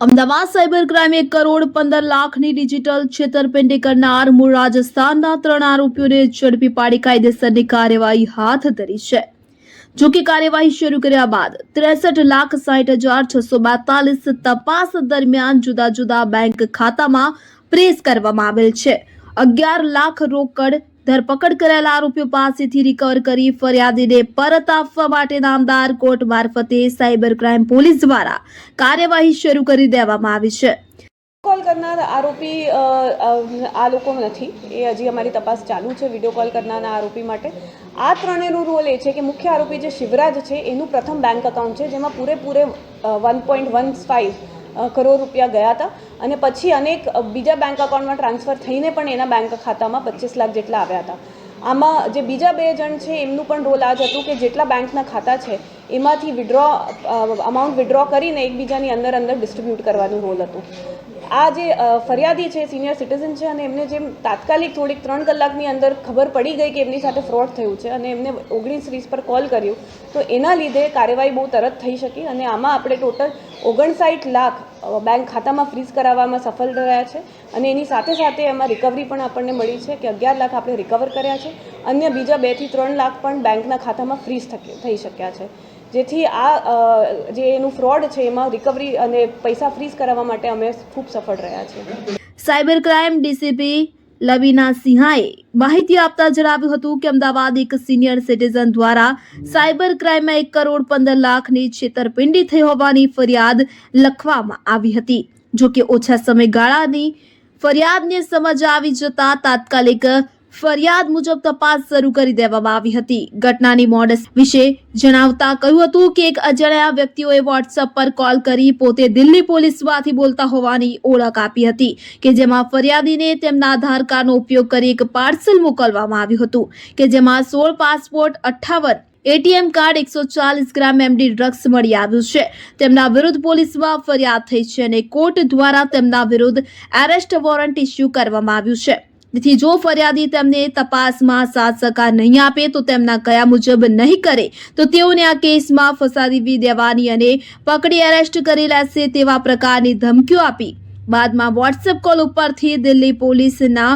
Ahmedabad cyber ક્રાઇમે એક કરોડ પંદર લાખની ડિજિટલ છેતરપિંડી કરનાર મૂળ રાજસ્થાનના ત્રણ આરોપીઓને ઝડપી પાડી કાયદેસરની કાર્યવાહી હાથ ધરી છે. જો કે કાર્યવાહી શરૂ કર્યા બાદ ત્રેસઠ લાખ સાઠ હજાર છસો બેતાલીસ તપાસ દરમિયાન જુદા જુદા બેંક ખાતામાં પ્રેસ કરવામાં આવેલ છે. અગિયાર લાખ રોકડ ધરપકડ કરેલા આરોપીઓ પાસેથી રિકવર કરી ફરિયાદીને પરત આપવા માટે નામદાર કોર્ટ મારફતે સાયબર ક્રાઇમ પોલીસ દ્વારા કાર્યવાહી શરૂ કરી દેવામાં આવી છે. કોલ કરનાર આરોપી આ લોકો નથી. એ હજી અમારી તપાસ ચાલુ છે વીડિયો કોલ કરનારના આરોપી માટે. આ ત્રણેયનો રોલ એ છે કે મુખ્ય આરોપી જે શિવરાજ છે, એનું પ્રથમ બેંક એકાઉન્ટ છે, જેમાં પૂરેપૂરે one point one five crore રૂપિયા ગયા હતા અને પછી અનેક બીજા બેંક અકાઉન્ટમાં ટ્રાન્સફર થઈને પણ એના બેંક ખાતામાં પચીસ લાખ જેટલા આવ્યા હતા. આમાં જે બીજા બે જણ છે, એમનું પણ રોલ આ જ હતું કે જેટલા બેંકના ખાતા છે એમાંથી વિડ્રો અમાઉન્ટ વિડ્રો કરીને એકબીજાની અંદર અંદર ડિસ્ટ્રીબ્યુટ કરવાનું રોલ હતું. આ જે ફરિયાદી છે સિનિયર સિટીઝન છે અને એમને જેમ તાત્કાલિક થોડીક ત્રણ કલાકની અંદર ખબર પડી ગઈ કે એમની સાથે ફ્રોડ થયું છે અને એમને ઓગણીસ વીસ પર કોલ કર્યું, તો એના લીધે કાર્યવાહી બહુ તરત થઈ શકી અને આમાં આપણે ટોટલ ઓગણસાઠ લાખ બેંક ખાતામાં ફ્રીઝ કરાવવામાં સફળ રહ્યા છે અને એની સાથે સાથે એમાં રિકવરી પણ આપણને મળી છે કે અગિયાર લાખ આપણે રિકવર કર્યા છે. અન્ય બીજા બેથી ત્રણ લાખ પણ બેંકના ખાતામાં ફ્રીઝ થઈ શક્યા છે. જેથી આ જે એનું ફ્રોડ છે, એમાં રિકવરી અને પૈસા ફ્રીઝ કરાવવા માટે અમે ખૂબ સફળ રહ્યા છીએ. સાયબર ક્રાઇમ ડીસીપી લવીના સિંહાએ માહિતી આપતા જણાવ્યું હતું કે અમદાવાદ એક સિનિયર સિટીઝન દ્વારા સાયબર ક્રાઇમમાં એક કરોડ પંદર લાખની છેતરપિંડી થઈ હોવાની ફરિયાદ લખવામાં આવી હતી. જો કે ઓછા સમયગાળાની ફરિયાદને સમજ આવી જતા તાત્કાલિક ફરિયાદ મુજબ તપાસ શરૂ કરી દેવામાં આવી હતી. ઘટનાની મોડસ વિશે જણાવતા કહ્યું હતું કે એક અજાણ્યા વ્યક્તિઓએ વોટ્સઅપ પર કોલ કરી પોતે દિલ્હી પોલીસમાંથી બોલતા હોવાની ઓળખ આપી હતી કે જેમાં ફરિયાદીને તેમના આધાર કાર્ડનો ઉપયોગ કરી એક પાર્સલ મોકલવામાં આવ્યું હતું કે જેમાં સોળ પાસપોર્ટ, અઠ્ઠાવન એટીએમ કાર્ડ, એકસો ચાલીસ ગ્રામ એમડી ડ્રગ્સ મળી આવ્યું છે. તેમના વિરુદ્ધ પોલીસમાં ફરિયાદ થઈ છે અને કોર્ટ દ્વારા તેમના વિરુદ્ધ એરેસ્ટ વોરંટ ઇસ્યુ કરવામાં આવ્યું છે. તેથી જો ફરિયાદી તેમને તપાસમાં સાથ સહકાર નહીં આપે, તો તેમના કયા મુજબ નહીં કરે, તો તેઓને આ કેસમાં ફસાવી દેવાની અને પકડી એરેસ્ટ કરી લેશે તેવા પ્રકારની ધમકીઓ આપી. બાદમાં વોટ્સએપ કોલ ઉપરથી દિલ્હી પોલીસના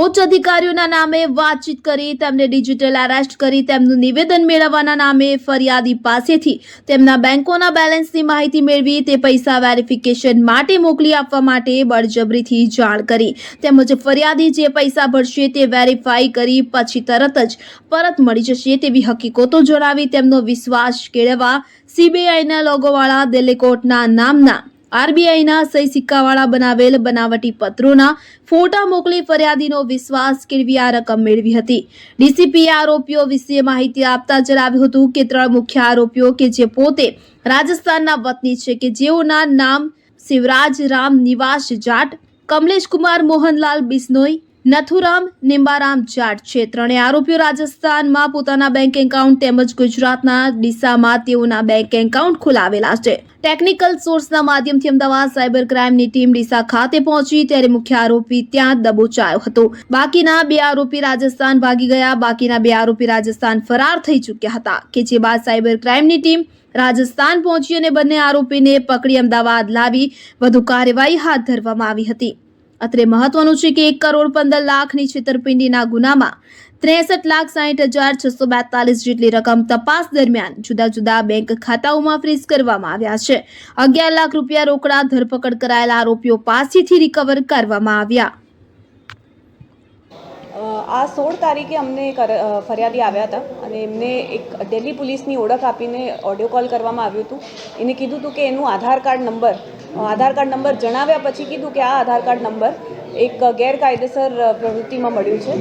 ઉચ્ચ અધિકારીઓના નામે વાતચીત કરી, તેમને ડિજિટલ અરેસ્ટ કરી, તેમનું નિવેદન મેળવવાના નામે ફરિયાદી પાસેથી તેમના બેંકોના બેલેન્સની માહિતી મેળવી, તે પૈસા વેરિફિકેશન માટે મોકલી આપવા માટે બળજબરીથી જાણ કરી. તેમજ ફરિયાદી જે પૈસા ભરશે તે વેરીફાઈ કરી, પછી તરત જ પરત મળી જશે તેવી હકીકતો જણાવી તેમનો વિશ્વાસ કેળવવા, સીબીઆઈના લોગોવાળા દિલ્હી કોર્ટના નામના આરબીઆઈના સહી સિક્કાવાળા બનાવેલ બનાવટી પત્રોના ફોટા મોકલી ફરિયાદીનો વિશ્વાસ કેળવી આ રકમ મેળવી હતી. ડીસીપીએ આરોપીઓ વિશે માહિતી આપતા જણાવ્યું હતું કે ત્રણ મુખ્ય આરોપીઓ કે જે પોતે રાજસ્થાનના વતની છે કે જેઓના નામ શિવરાજ રામ નિવાસ જાટ કમલેશ કુમાર મોહનલાલ બિશ્નોઈ નથુરામ નિંબારામ જાટ છે ત્રણેય આરોપીઓ રાજસ્થાનમાં પોતાના બેંક એકાઉન્ટ તેમજ ગુજરાતના ડીસામાં તેઓના બેંક એકાઉન્ટ ખોલાવેલા છે. ટેકનિકલ સોર્સના માધ્યમથી અમદાવાદ સાયબર ક્રાઇમની ટીમ ડીસા ખાતે પહોંચી ત્યારે મુખ્ય આરોપી ત્યાં દબોચાયો હતો. બાકીના બે આરોપી રાજસ્થાન ભાગી ગયા, બાકીના બે આરોપી રાજસ્થાન ફરાર થઈ ચૂક્યા હતા કે જે બાદ સાયબર ક્રાઇમની ટીમ રાજસ્થાન પહોંચી અને બંને આરોપીને પકડી અમદાવાદ લાવી વધુ કાર્યવાહી હાથ ધરવામાં આવી હતી. અત્રે મહત્વનું છે કે એક કરોડ પંદર લાખની છેતરપિંડીના ગુનામાં ત્રેસઠ લાખ સાહીઠ હજાર છસો બેતાલીસ જેટલી રકમ તપાસ દરમિયાન જુદા જુદા બેંક ખાતાઓમાં ફ્રીઝ કરવામાં આવ્યા છે. અગિયાર લાખ રૂપિયા રોકડા ધરપકડ કરાયેલા આરોપીઓ પાસેથી રિકવર કરવામાં આવ્યા. આ સોળ તારીખે અમને ફરિયાદી આવ્યા હતા અને એમને એક દિલ્હી પોલીસની ઓળખ આપીને ઓડિયો કોલ કરવામાં આવ્યું હતું. એને કીધું હતું કે એનું Aadhaar card number Aadhaar card number જણાવ્યા પછી કીધું કે આ આધાર કાર્ડ નંબર એક ગેરકાયદેસર પ્રવૃત્તિમાં મળ્યું છે.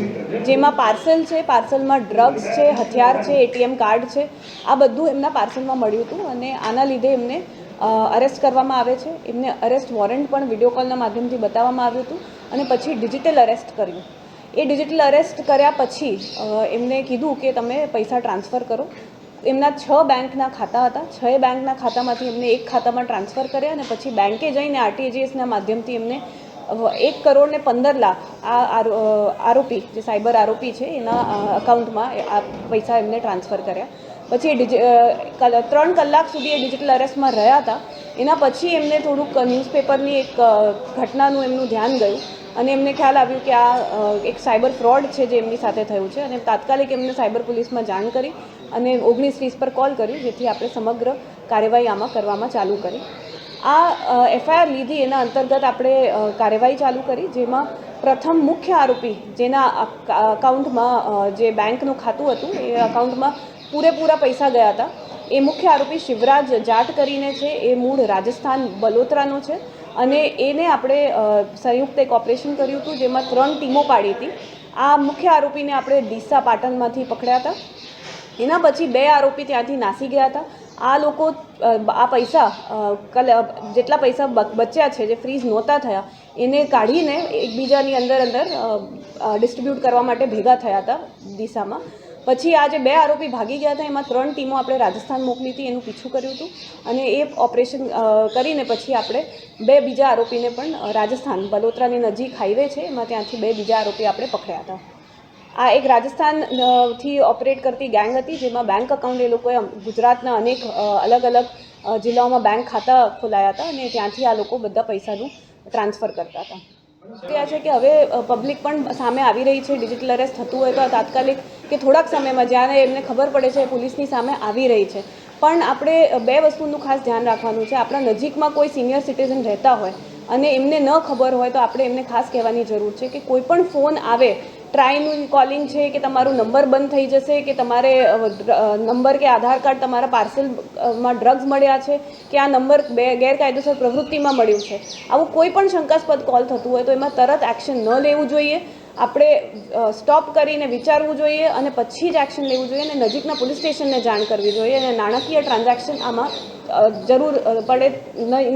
જેમાં પાર્સલ છે, પાર્સલમાં ડ્રગ્સ છે, હથિયાર છે, એટીએમ કાર્ડ છે. આ બધું એમના પાર્સલમાં મળ્યું હતું અને આના લીધે એમને અરેસ્ટ કરવામાં આવે છે. એમને અરેસ્ટ વોરંટ પણ વીડિયો કોલના માધ્યમથી બતાવવામાં આવ્યું હતું અને પછી ડિજિટલ અરેસ્ટ કર્યું. એ ડિજિટલ અરેસ્ટ કર્યા પછી એમને કીધું કે તમે પૈસા ટ્રાન્સફર કરો. એમના છ બેંકના ખાતા હતા. છ બેંકના ખાતામાંથી એમને એક ખાતામાં ટ્રાન્સફર કર્યા અને પછી બેંકે જઈને આરટીજીએસના માધ્યમથી એમને એક કરોડ ને પંદર લાખ આ આરો- આરોપી, જે સાયબર આરોપી છે, એના અકાઉન્ટમાં આ પૈસા એમને ટ્રાન્સફર કર્યા. પછી ત્રણ કલાક સુધી એ ડિજિટલ અરેસ્ટમાં રહ્યા હતા. એના પછી એમને થોડુંક ન્યૂઝપેપરની એક ઘટનાનું એમનું ધ્યાન ગયું. અને એમને ખ્યાલ આવ્યું કે આ એક સાયબર ફ્રોડ છે જે એમની સાથે થયું છે અને તાત્કાલિક એમને સાયબર પોલીસમાં જાણ કરી અને ઓગણીસ વીસ પર કોલ કર્યું, જેથી આપણે સમગ્ર કાર્યવાહી આમાં કરવામાં ચાલુ કરી. આ એફઆઈઆર લીધી એના અંતર્ગત આપણે કાર્યવાહી ચાલુ કરી, જેમાં પ્રથમ મુખ્ય આરોપી જેના અકાઉન્ટમાં જે બેંકનું ખાતું હતું, એ અકાઉન્ટમાં પૂરેપૂરા પૈસા ગયા હતા. એ મુખ્ય આરોપી શિવરાજ જાટ કરીને છે, એ મૂળ રાજસ્થાન બલોતરાનો છે. અને એને આપણે સંયુક્ત એક ઓપરેશન કર્યું હતું જેમાં ત્રણ ટીમો પાડી હતી. આ મુખ્ય આરોપીને આપણે ડીસા પાટણમાંથી પકડ્યા હતા. એના પછી બે આરોપી ત્યાંથી નાસી ગયા હતા. આ લોકો આ પૈસા જેટલા પૈસા બચ્યા છે, જે ફ્રીઝ નહોતા થયા, એને કાઢીને એકબીજાની અંદર અંદર ડિસ્ટ્રીબ્યુટ કરવા માટે ભેગા થયા હતા દિશામાં પછી આ જે બે આરોપી ભાગી ગયા હતા. એમાં ત્રણ ટીમો આપણે રાજસ્થાન મોકલી હતી, એનું પીછું કર્યું હતું. અને એ ઓપરેશન કરીને પછી આપણે બે બીજા આરોપીને પણ રાજસ્થાન બલોતરાની નજીક હાઈવે છે. એમાં ત્યાંથી બે બીજા આરોપી આપણે પકડ્યા હતા. આ એક રાજસ્થાનથી ઓપરેટ કરતી ગેંગ હતી, જેમાં બેંક અકાઉન્ટ એ લોકોએ ગુજરાતના અનેક અલગ અલગ જિલ્લાઓમાં બેંક ખાતા ખોલાયા હતા અને ત્યાંથી આ લોકો બધા પૈસાનું ટ્રાન્સફર કરતા હતા. ત્યાં છે કે હવે પબ્લિક પણ સામે આવી રહી છે ડિજિટલ અરેસ્ટ થતું હોય તો તાત્કાલિક કે થોડાક સમયમાં જ્યારે એમને ખબર પડે છે પોલીસની સામે આવી રહી છે. પણ આપણે બે વસ્તુનું ખાસ ધ્યાન રાખવાનું છે. આપણા નજીકમાં કોઈ સિનિયર સિટીઝન રહેતા હોય અને એમને ન ખબર હોય તો આપણે એમને ખાસ કહેવાની જરૂર છે કે કોઈ પણ ફોન આવે ટ્રાયનું કોલિંગ છે કે તમારું નંબર બંધ થઈ જશે, કે તમારે નંબર કે આધાર કાર્ડ તમારા પાર્સલમાં ડ્રગ્સ મળ્યા છે, કે આ નંબર બે, ગેરકાયદેસર પ્રવૃત્તિમાં મળ્યું છે. આવું કોઈ પણ શંકાસ્પદ કોલ થતું હોય તો એમાં તરત એક્શન ન લેવું જોઈએ. આપણે સ્ટોપ કરીને વિચારવું જોઈએ અને પછી જ એક્શન લેવું જોઈએ અને નજીકના પોલીસ સ્ટેશનને જાણ કરવી જોઈએ અને નાણાકીય ટ્રાન્ઝેક્શન આમાં જરૂર પડે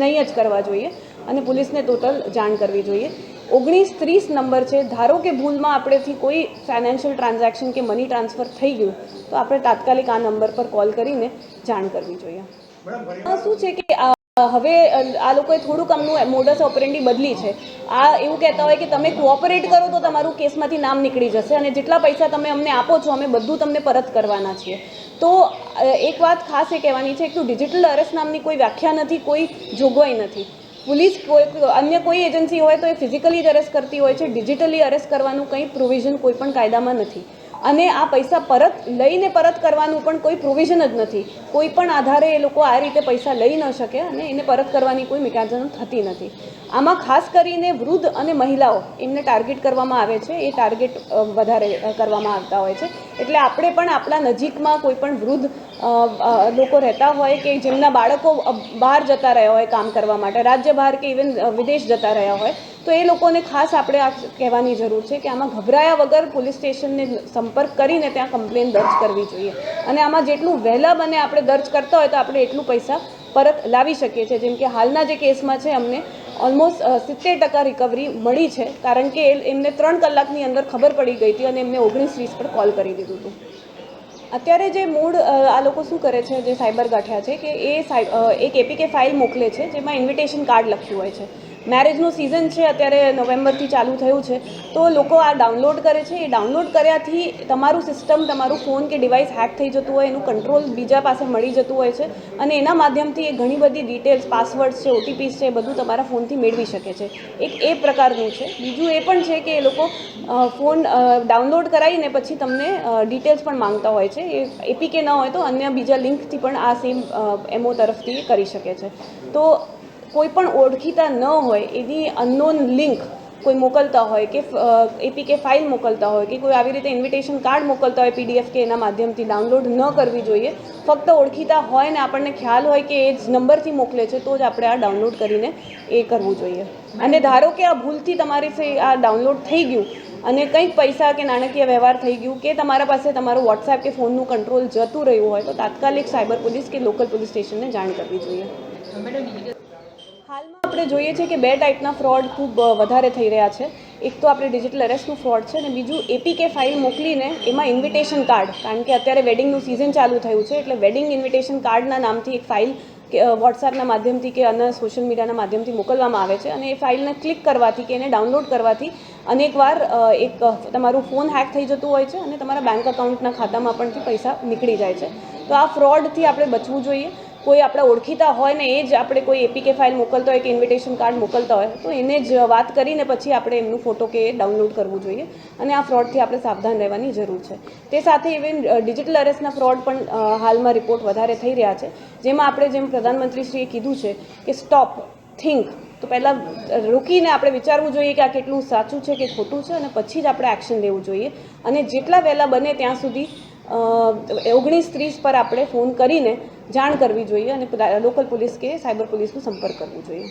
નહીં જ કરવા જોઈએ અને પોલીસને ટોટલ જાણ કરવી જોઈએ. ઓગણીસ ત્રીસ નંબર છે. ધારો કે ભૂલમાં આપણેથી કોઈ ફાઇનાન્શિયલ ટ્રાન્ઝેક્શન કે મની ટ્રાન્સફર થઈ ગયું, તો આપણે તાત્કાલિક આ નંબર પર કોલ કરીને જાણ કરવી જોઈએ. શું છે કે હવે આ લોકોએ થોડુંક આમનું મોડસ ઓપરેન્ડી બદલી છે. આ એવું કહેતા હોય કે તમે કોઓપરેટ કરો તો તમારું કેસમાંથી નામ નીકળી જશે અને જેટલા પૈસા તમે અમને આપો છો, અમે બધું તમને પરત કરવાના છીએ. તો એક વાત ખાસ એ કહેવાની છે કે ડિજિટલ અરેસ્ટ નામની કોઈ વ્યાખ્યા નથી, કોઈ જોગવાઈ નથી. પોલીસ કોઈ અન્ય કોઈ એજન્સી હોય તો એ ફિઝિકલી જ અરેસ્ટ કરતી હોય છે. ડિજિટલી અરેસ્ટ કરવાનું કંઈ પ્રોવિઝન કોઈ પણ કાયદામાં નથી. અને આ પૈસા પરત લઈને પરત કરવાનું પણ કોઈ પ્રોવિઝન જ નથી. કોઈ પણ આધારે એ લોકો આ રીતે પૈસા લઈ ન શકે અને એને પરત કરવાની કોઈ મિકેનિઝમ થતી નથી. આમાં ખાસ કરીને વૃદ્ધ અને મહિલાઓ એમને ટાર્ગેટ કરવામાં આવે છે. એ ટાર્ગેટ વધારે કરવામાં આવતા હોય છે. એટલે આપણે પણ આપણા નજીકમાં કોઈ પણ વૃદ્ધ લોકો રહેતા હોય કે જેમના બાળકો બહાર જતા રહ્યા હોય કામ કરવા માટે, રાજ્ય બહાર કે ઇવન વિદેશ જતા રહ્યા હોય તો એ લોકોને ખાસ આપણે આ કહેવાની જરૂર છે કે આમાં ગભરાયા વગર પોલીસ સ્ટેશનને સંપર્ક કરીને ત્યાં કમ્પ્લેન દર્જ કરવી જોઈએ. અને આમાં જેટલું વહેલા બને આપણે દર્જ કરતા હોય તો આપણે એટલું પૈસા પરત લાવી શકીએ છીએ. જેમ કે હાલના જે કેસમાં છે, અમને ઓલમોસ્ટ સિત્તેર ટકા રિકવરી મળી છે. કારણ કે એમને ત્રણ કલાકની અંદર ખબર પડી ગઈ હતી અને એમને ઓગણીસ વીસ પર કોલ કરી દીધું હતું. અત્યારે જે મૂળ આ લોકો શું કરે છે, જે સાયબર ગાંઠ્યા છે કે એ એક એપીકે ફાઇલ મોકલે છે, જેમાં ઇન્વિટેશન કાર્ડ લખ્યું હોય છે. મેરેજનું સિઝન છે, અત્યારે નવેમ્બરથી ચાલુ થયું છે. તો લોકો આ ડાઉનલોડ કરે છે. એ ડાઉનલોડ કર્યાથી તમારું સિસ્ટમ તમારું ફોન કે ડિવાઇસ હેક થઈ જતું હોય, એનું કંટ્રોલ બીજા પાસે મળી જતું હોય છે. અને એના માધ્યમથી એ ઘણી બધી ડિટેલ્સ પાસવર્ડ્સ છે ઓટીપીસ છે, એ બધું તમારા ફોનથી મેળવી શકે છે. એક એ પ્રકારનું છે. બીજું એ પણ છે કે એ લોકો ફોન ડાઉનલોડ કરાવીને પછી તમને ડિટેલ્સ પણ માંગતા હોય છે. એ એપીકે ન હોય તો અન્ય બીજા લિંકથી પણ આ સેમ એમઓ તરફથી કરી શકે છે. તો કોઈ પણ ઓળખીતા ન હોય, એની અનનોન લિંક કોઈ મોકલતા હોય કે એપીકે ફાઇલ મોકલતા હોય કે કોઈ આવી રીતે ઇન્વિટેશન કાર્ડ મોકલતા હોય પીડીએફ કે એના માધ્યમથી ડાઉનલોડ ન કરવી જોઈએ. ફક્ત ઓળખીતા હોય ને આપણને ખ્યાલ હોય કે એ જ નંબરથી મોકલે છે, તો જ આપણે આ ડાઉનલોડ કરીને એ કરવું જોઈએ. અને ધારો કે આ ભૂલથી તમારીથી આ ડાઉનલોડ થઈ ગયું અને કંઈક પૈસા કે નાણાકીય વ્યવહાર થઈ ગયું કે તમારા પાસે તમારું વોટ્સએપ કે ફોનનું કંટ્રોલ જતું રહ્યું હોય, તો તાત્કાલિક સાયબર પોલીસ કે લોકલ પોલીસ સ્ટેશનને જાણ કરવી જોઈએ. હાલમાં આપણે જોઈએ છીએ કે બે ટાઈપના ફ્રોડ ખૂબ વધારે થઈ રહ્યા છે. એક તો આપણે ડિજિટલ અરેસ્ટનું ફ્રોડ છે અને બીજું એપીકે ફાઇલ મોકલીને એમાં ઇન્વિટેશન કાર્ડ કારણ કે અત્યારે વેડિંગનું સિઝન ચાલુ થયું છે, એટલે વેડિંગ ઇન્વિટેશન કાર્ડના નામથી એક ફાઇલ કે વોટ્સએપના માધ્યમથી કે અન્ય સોશિયલ મીડિયાના માધ્યમથી મોકલવામાં આવે છે અને એ ફાઇલને ક્લિક કરવાથી કે એને ડાઉનલોડ કરવાથી અનેકવાર એક તમારું ફોન હેક થઈ જતું હોય છે અને તમારા બેંક અકાઉન્ટના ખાતામાં પણથી પૈસા નીકળી જાય છે. તો આ ફ્રોડથી આપણે બચવું જોઈએ. કોઈ આપણા ઓળખીતા હોય ને એ જ આપણે કોઈ એપીકે ફાઇલ મોકલતા હોય કે ઇન્વિટેશન કાર્ડ મોકલતા હોય, તો એને જ વાત કરીને પછી આપણે એમનું ફોટો કે ડાઉનલોડ કરવું જોઈએ. અને આ ફ્રોડથી આપણે સાવધાન રહેવાની જરૂર છે. તે સાથે ઇવન ડિજિટલ અરેસ્ટના ફ્રોડ પણ હાલમાં રિપોર્ટ વધારે થઈ રહ્યા છે. જેમાં આપણે જેમ પ્રધાનમંત્રીશ્રીએ કીધું છે કે સ્ટોપ થિંક તો પહેલાં રોકીને આપણે વિચારવું જોઈએ કે આ કેટલું સાચું છે કે ખોટું છે અને પછી જ આપણે એક્શન લેવું જોઈએ. અને જેટલા વહેલા બને ત્યાં સુધી ઓગણીસ ત્રીસ પર આપણે ફોન કરીને જાણ કરવી જોઈએ અને લોકલ પોલીસ કે સાયબર પોલીસનો સંપર્ક કરવો જોઈએ.